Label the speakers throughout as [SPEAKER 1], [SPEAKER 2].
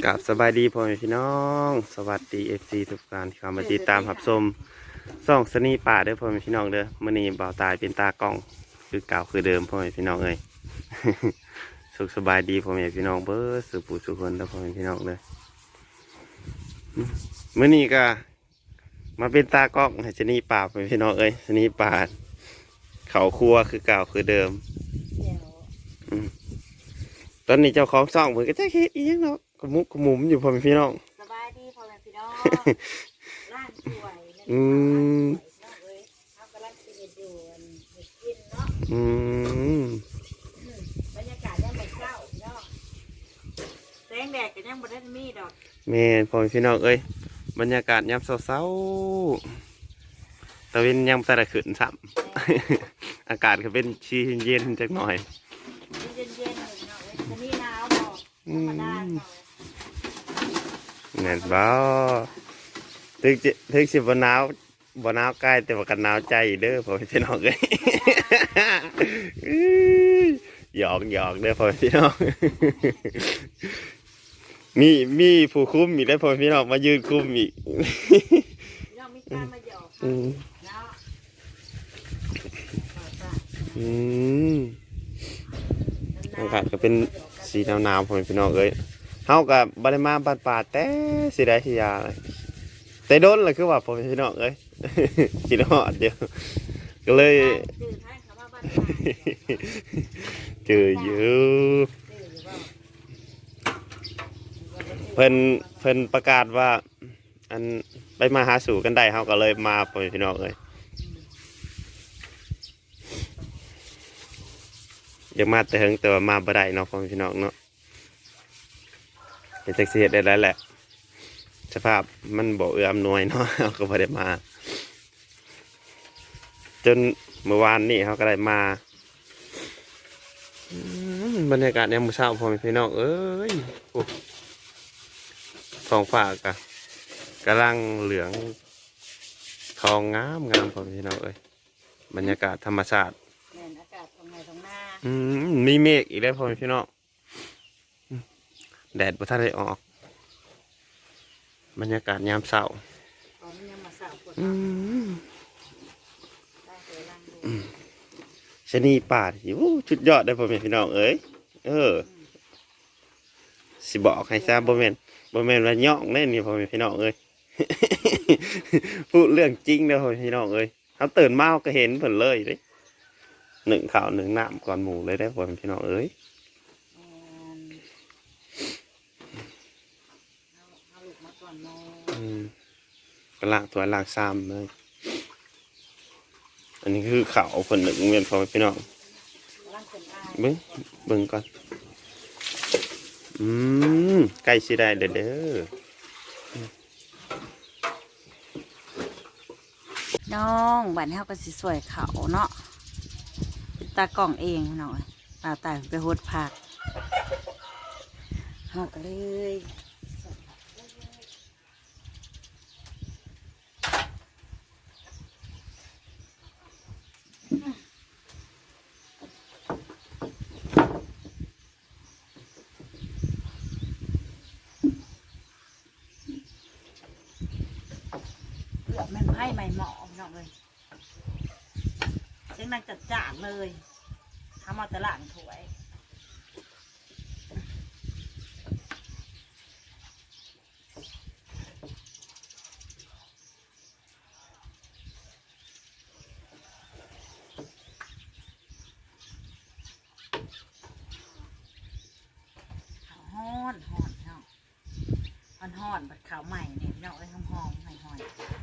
[SPEAKER 1] กับสบายดีพ่อแม่พี่น้อง สวัสดีเอฟซีทุกท่านที่เข้ามาติดตามรับชมส่องสนีป่าเด้อพ่อแม่พี่น้องเด้อมื้อนี้บ่าวตายเป็นตากล้อง คือเก่าคือเดิมพ่อแม่พี่น้องเอ้ย สุขสบายดีพ่อแม่พี่น้องเบิดสุผู้สุคนเด้อพ่อแม่พี่น้องเด้ออืมมื้อนี้ก็มาเป็นตากล้องให้สนีป่าพ่อแม่พี่น้องเอ้ยสนีป่าเขาครัวคือเก่าคือเดิม ตอนนี้เจ้าของซ่องเพิ่นก็จะเฮ็ดอีหยังเนาะ กระมุกกระหมุมอยู่พ่อแม่พี่น้อง
[SPEAKER 2] สบายดีพ่อแม่พี่น้องร้านสวย
[SPEAKER 1] อืม
[SPEAKER 2] น้องเอ้ยเขากำลังกินอยู่อันเด็กกินเนาะ
[SPEAKER 1] อืม
[SPEAKER 2] อืมบรรยากาศยังไม่เศร้าเนาะแสงแดดก็ยังบ่ได้มีดอก
[SPEAKER 1] แม่นพ่อแม่พี่น้องเอ้ยบรรยากาศยามเช้าๆตะเวนยังแต่ละขึ้นซ้ำ อากาศก็เป็นชีเย็นๆจักหน่อย
[SPEAKER 2] เย็นๆอยู่เนาะเอ้ยจะมีหนาว บ่ธรรมดาเนาะ
[SPEAKER 1] แม่นบ่ถึงจะถึงสิบ่หนาวบ่หนาวกายแต่ว่ากันหนาวใจเด้อพ่อแม่พี่น้องเอ้ยอื้อหยอกหยอกเด้อพ่อแม่พี่น้อง มีมีผู้คุมอีกได้อพ่อแม่พี่น้องมายืนคุมอีก
[SPEAKER 2] พี่น้องมีการมาหยอก
[SPEAKER 1] อืม
[SPEAKER 2] เนาะเอาจ้ะ
[SPEAKER 1] อืมอากาศก็เป็น สีหนาวๆพ่อแม่พี่น้องเอ้ยเฮากับ่ได้มาบ้านป่าแต่สิได้สิยาเลยแต่โดนล่ะคือว่าพ่อแม่พี่น้องเอ้ยสิฮอดเดียวก็เลย
[SPEAKER 2] จืดให้คำว่าบ้านป่า
[SPEAKER 1] เจออยู่
[SPEAKER 2] จืดอยู่บ่
[SPEAKER 1] เพิ่นเพิ่นประกาศว่า อันไปมาหาสู่กันได้เฮาก็เลยมาพ่อแม่พี่น้องเอ้ย อยากมาแต่เฮงแต่ว่ามาบ่ได้เนาะพ่อพี่น้องเนาะเป็นจักสิเฮ็ดได้แล้วแหละ สภาพมันบ่เอื้ออำนวยเนาะเราก็บ่ได้มา จนเมื่อวานนี้เขาก็ได้มาบรรยากาศในมื้อเช้าพ่อพี่น้องเอ้ยโอ้ท้องฟ้ากะกำลังเหลือง ทองงามงามพ่อพี่น้องเอ้ยบรรยากาศธรรมชาติ
[SPEAKER 2] แม่นอากาศตรงไหนตรงหน้า
[SPEAKER 1] อืมมีเมฆอีกแล้วพ่อแม่พี่น้องอืมแดดบ่ทันได้ออก บรรยากาศยามเช้า
[SPEAKER 2] ตอนนี้ยังมาสาวปวด
[SPEAKER 1] อืม
[SPEAKER 2] ได้เจอรังดู
[SPEAKER 1] ชะนีป่าที่โอ้ชุดยอดได้อพ่อแม่พี่น้องเอ้ยเออ สิบอกให้ทราบบ่แม่นบ่แม่นว่าย่องแน่นี่พ่อแม่พี่น้องเอ้ย พูดเรื่องจริงเด้อพ่อแม่พี่น้องเอ้ยเขาตื่นมาเขาก็เห็นเพิ่นเลยเด้ หนึ่งข่าวหนึ่งน้ำก่อนหมู่เลยได้อพ่อแม่พี่น้องเอ้ย
[SPEAKER 2] แม่นเอาเอาลูกมาก่อนโม
[SPEAKER 1] อืมก็ล้างตัวล้างซ้ำเลย อันนี้คือข่าวเพิ่นหนึ่งเวียนพ่อแม่พี่น้อง
[SPEAKER 2] ร่างเป็นอาย
[SPEAKER 1] เบิ้งเบิ้งก่อน อืมใกล้สิได้เด้อเด้อ
[SPEAKER 2] น้องบัดนี้เขาก็สิสวยเขาเนาะเป็น ตากล่องเองหน่อยตาตายไปโหดผักเขาก็เลยเกือบแม่นไพ่ใหม่หมอ งเลยเสียงนางจัดจ้านเลยทำมาแต่ล่างถวยข้าวฮ้อนฮ้อนเนาะฮ้อนฮ้อนบัดขาวใหม่เนี่ยพี่น้องเอ้หอมหอมหอยหอย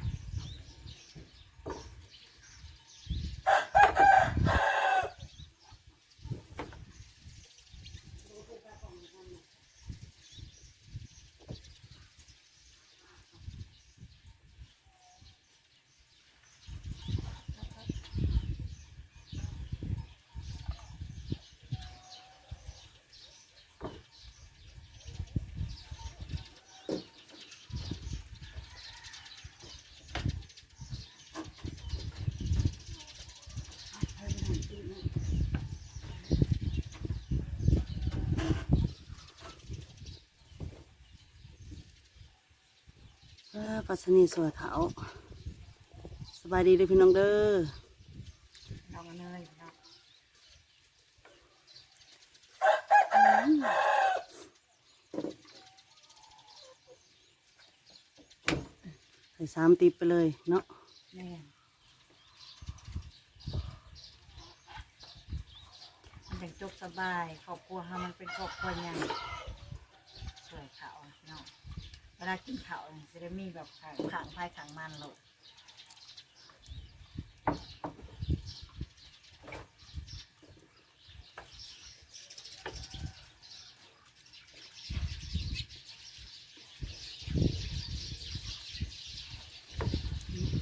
[SPEAKER 3] ปัสนีสวยเขาสบายดีเด้อพี่น้องเด้อ
[SPEAKER 2] น้องเนยเนาะ
[SPEAKER 3] ใส่สามติบไปเลยเนาะ
[SPEAKER 2] แม่นมันเป็นจบสบายครอบครัวเฮามันเป็นครอบครัวใหญ่สวยเขาเนาะ เวลากินเขาวนี่จะได้มีแบบขังขังภายขังมันโลด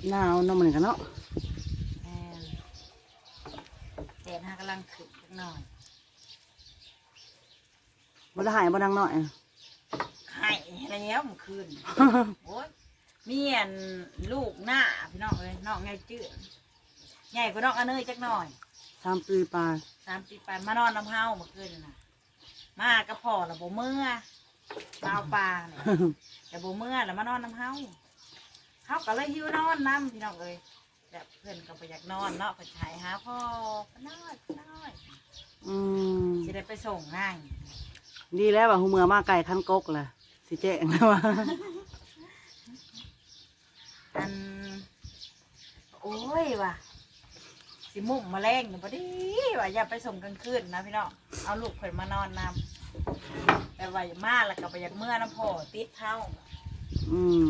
[SPEAKER 3] หนาวเนาะมันกันเนาะ
[SPEAKER 2] แม่นแดดฮากำลังขึ้นจักหน่อย
[SPEAKER 3] บ่ได้หายบ่ดังหน่อย
[SPEAKER 2] แล้วเมื่อคืนโอ้ยมีอันลูกหน้าพี่น้องเลยน้องไงจื้อใหญ่กว่าน้องอันเนยจักหน่อย
[SPEAKER 3] สามปีปลาย
[SPEAKER 2] สามปีไปมานอนน้ำเฮาเมื่อคืนน่ะ มากระพอละบ่เมื่อมาเอาปลาเนี่ยแต่บ่เมื่อแล้วมานอนน้ำเฮาเฮาก็เลยหิวนอนน้ำพี่น้องเอ้ยแบบเพื่อนก็ไปอยากนอนเนาะไปถ่ายหาพ่อพ่อน้อยพ่อน้อย
[SPEAKER 3] อืม
[SPEAKER 2] สิได้ไปส่งง่าย
[SPEAKER 3] ดีแล้วว่าหูเมือมาไก่คันกกล่ะ สิแจ้งแล้วว่า
[SPEAKER 2] อัน โอ้ยว่ะสิมุ่งมาแรงเนี่ยพอดีว่ะอย่าไปส่งกลางคืนนะพี่น้องเอาลูกเพิ่นมานอนนำแต่ว่าอย่ามาแล้วก็ไปอยากเมื่อน้ำพ่อติดเท้า
[SPEAKER 3] อืม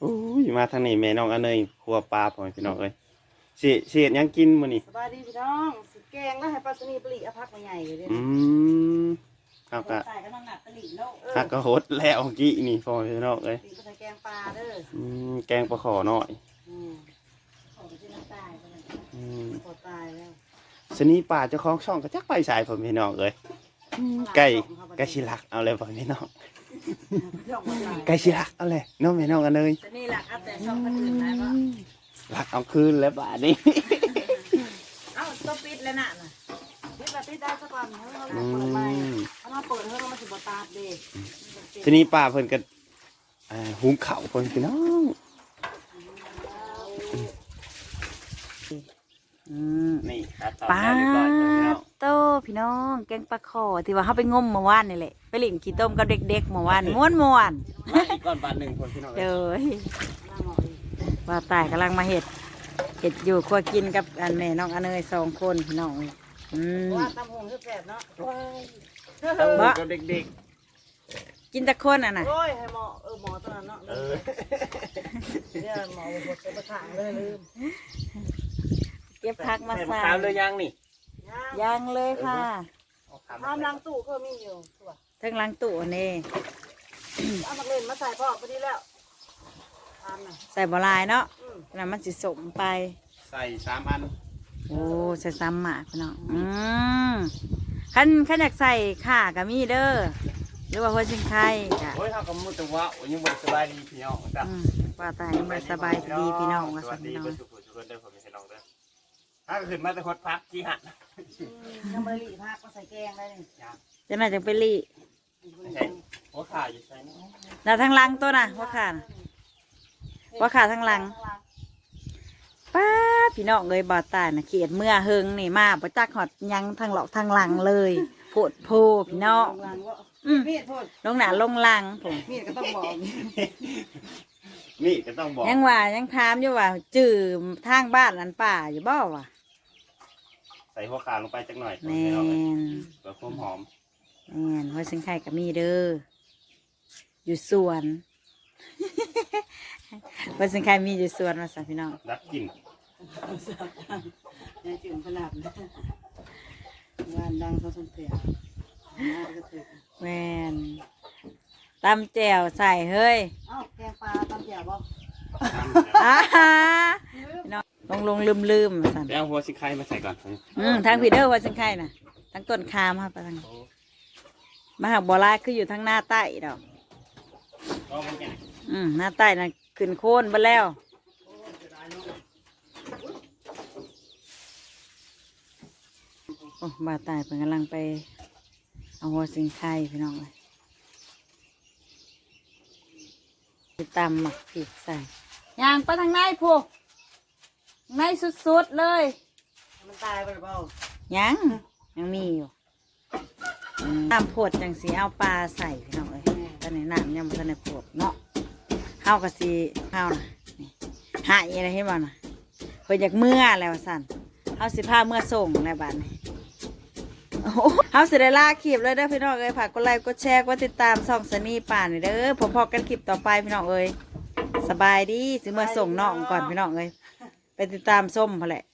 [SPEAKER 1] โอ้ยมาทางนี้แม่น้องอันเนยครัวปลาพ่อแม่พี่น้องเอ้ยสิสิเฮ็ดหยังกินมื้อนี้
[SPEAKER 3] สบายดีพี่น้องสิ แกงแล้วให้ปัสนีปลีเอาพักมาใหญ่อยู่เด้
[SPEAKER 1] อืมเอากะ
[SPEAKER 2] ใส่ก็ต้องหนักตะหลิโลก
[SPEAKER 3] เออ
[SPEAKER 1] ฮักก็หดแล้วกี้นี่พ่อแม่พี่น้องเอ้ย
[SPEAKER 3] ปลีก็ใส่แกงปลาเด้อ
[SPEAKER 1] อืมแกงปลาขอหน่อย
[SPEAKER 3] อืม
[SPEAKER 2] ขอไปที่น้ำตาลไปเลย
[SPEAKER 1] อืม
[SPEAKER 3] ปวดตายแล้ว
[SPEAKER 1] สนีป่าเจ้าของช่องก็จักไปสายพ่อแม่พี่น้องเอ้ยไก่ไก่ชิลักเอาเลยพ่อแม่พี่น้อง
[SPEAKER 3] เรื่องมันตาย
[SPEAKER 1] ไก่ชิลักเอาเลยน้องแม่น้องอันเนย
[SPEAKER 2] แต่นี่แหละครับแต่ชอบคนอื่นนะว่า
[SPEAKER 1] ลักเอาคืนแล้วบาดนี้
[SPEAKER 2] เอ้าตัวปิดแล้วน่ะน่ะ
[SPEAKER 3] ปิดแบบปิดได้สักวันให้เรา
[SPEAKER 1] อื
[SPEAKER 3] เปิดใหม่
[SPEAKER 1] ม
[SPEAKER 3] ถ้ามาเปิดให้เรามาสิบตาดเด้
[SPEAKER 1] สนีป่าเพิ่นก็หุงข้าวพ่อแม่พี่น้องนี่ครับ
[SPEAKER 2] ปลาโตพี่น้องแกงปลาขอที่ว่าเขาไปงมเมื่อวานนี่แหละไปเล่นขี้ต้มกับเด็กๆเมื่อวานม้วนม้วน
[SPEAKER 1] มาอีกก้อนบาทหนึ่งพ่อแม่พี่น้องเอ้
[SPEAKER 2] เด้อ
[SPEAKER 3] น่าเหมาะดี
[SPEAKER 2] ว่าตายกำลังมาเห็ด เห็ดอยู่ครัวกินกับอันแม่น้องอันเนยสองคนพี่น้องอืม
[SPEAKER 3] ว่าตำหงคือแสบเนาะ
[SPEAKER 1] เอา
[SPEAKER 2] บ่
[SPEAKER 1] กับเด็ก
[SPEAKER 2] กินแตะคนอะนะ
[SPEAKER 3] โอ้ยให้หมอเออหมอตอนนั้นเนาะ
[SPEAKER 1] ๆเออ
[SPEAKER 3] เนี่ยหมอบอกจะประทางเลยลืม
[SPEAKER 2] เก็บพักมา
[SPEAKER 1] แม่
[SPEAKER 2] ใส่
[SPEAKER 1] ขาวเลยยังนี่
[SPEAKER 2] ยังเลยค่ะ
[SPEAKER 3] ทำลังตู้ก็มีอยู่ตัว
[SPEAKER 2] ทั้งล้างตู้นี่
[SPEAKER 3] เอามาเล่นมาใส่พ่อพอดีแล้วทำน่ะ
[SPEAKER 2] ใส่บลายเนาะ
[SPEAKER 3] อืม
[SPEAKER 2] แล้วมันสิสมไป
[SPEAKER 1] ใส่สามอัน
[SPEAKER 2] โอ้ใส่ซ้ำหมากพี่น้องอืมขันขันอยากใส่ข่ากับมีเด้อหรือว่าหัวชิงไข่จ้ะ
[SPEAKER 1] โอ้ยเขาก็มุดแต่ว่าโอ้ยยังบ่สบายดีพี่น้องจ้ะ
[SPEAKER 2] อืมว่าตายมาสบายดีพี่น้องว่า
[SPEAKER 1] ส
[SPEAKER 2] สั
[SPEAKER 1] วันสดี
[SPEAKER 2] พี่น้อง
[SPEAKER 1] เพื่อนทุกคนทุกคนเด้อผมพี่น้องเด้อถ้าขึ้นมาแต่คดพักที่หัน
[SPEAKER 3] ยังไม่ได้หลีพักก็ใส่แกงได้นี่
[SPEAKER 2] จะน่าจะไปรี
[SPEAKER 1] ใช่หัวขาอยู่ใส่นี่
[SPEAKER 2] น่ะทั้งหลังตัวน่ะว่าขาน่ะว่าขาทั้งหลัง ป้าดพี่น้องเลยบาดตายนะเขียดเมื่อเฮงนี่มาประจักหอดหยังทางหลอกทางหลังเลยโพดโพพี่น้อง
[SPEAKER 3] ลงรังว่า
[SPEAKER 2] อืม
[SPEAKER 3] มีดโทษ
[SPEAKER 2] ลงหนาลงหลังผม
[SPEAKER 3] มีดก็ต้องบอก
[SPEAKER 1] นี่ก็ต้องบอก
[SPEAKER 2] ยังว่ายังถามอยู่ว่าจื่อทางบ้านนั้นป่าอยู่บ่วะ
[SPEAKER 1] ใส่หัวขาลงไปจักหน่อย
[SPEAKER 2] แม
[SPEAKER 1] พี่น้องเอ้ย
[SPEAKER 2] น
[SPEAKER 1] เพื่อความหอม
[SPEAKER 2] แมนหัวสิงไข่กับมีเด้ออยู่สวนหัวสิงไข่มีอยู่สวนมาสั่พี่น้อง
[SPEAKER 1] ดับก ลิ่น
[SPEAKER 3] ยังจึงขนาดนั้งานดังเขาสมเสียหน้าก็ถึง
[SPEAKER 2] แมนตำแจ่วใส่เฮ้ย
[SPEAKER 3] เอ้าแกงปลาตำเจียวบ่
[SPEAKER 2] อาฮะพี่น้องลงลงลืมลืมๆสั่น
[SPEAKER 1] ไปเอาหัวสิไข่มาใส่ก่อน
[SPEAKER 2] อืมทางพีเดอร์ว่าจังไข่น่ะทั้งต้นคามครับทางมหาบอลายคืออยู่ทางหน้าใต้ดอกอืมหน้าใต้น่ะขึ้นโค่นไปแล้ว โอ้บาตายเป็นกำลังไป เอาหัวสิงไข่พี่น้องเลยตำหมักพริกใส่ย่างไปทางในพูทางในสุดๆเลย
[SPEAKER 3] มันตายไปหรือเปล่า
[SPEAKER 2] ยังยังมีอยู่อืมน้ำผดจังสีเอาปลาใส่พี่น้องเอ้ยตอนนี้น้ำยังไม่ทันได้ผดเนาะเฮากับสีเฮานะนี่หายอะไรให้บ้านะเพิ่นอยากเมื่อแล้วว่าสั่นเฮาสิพาเมื่อส่งแล้วบ้านนี้โอ้โห เฮาสิได้ลาคลิปเลยเด้อพี่น้องเอ้ยฝากกดไลค์กดแชร์กดติดตามส่องสนีป่านนี่เด้อพอๆกันคลิปต่อไปพี่น้องเอ้ยสบายดีสิเมื่อส่งน้องก่อนพี่น้องเอ้ยไปติดตามส้มพอแหละ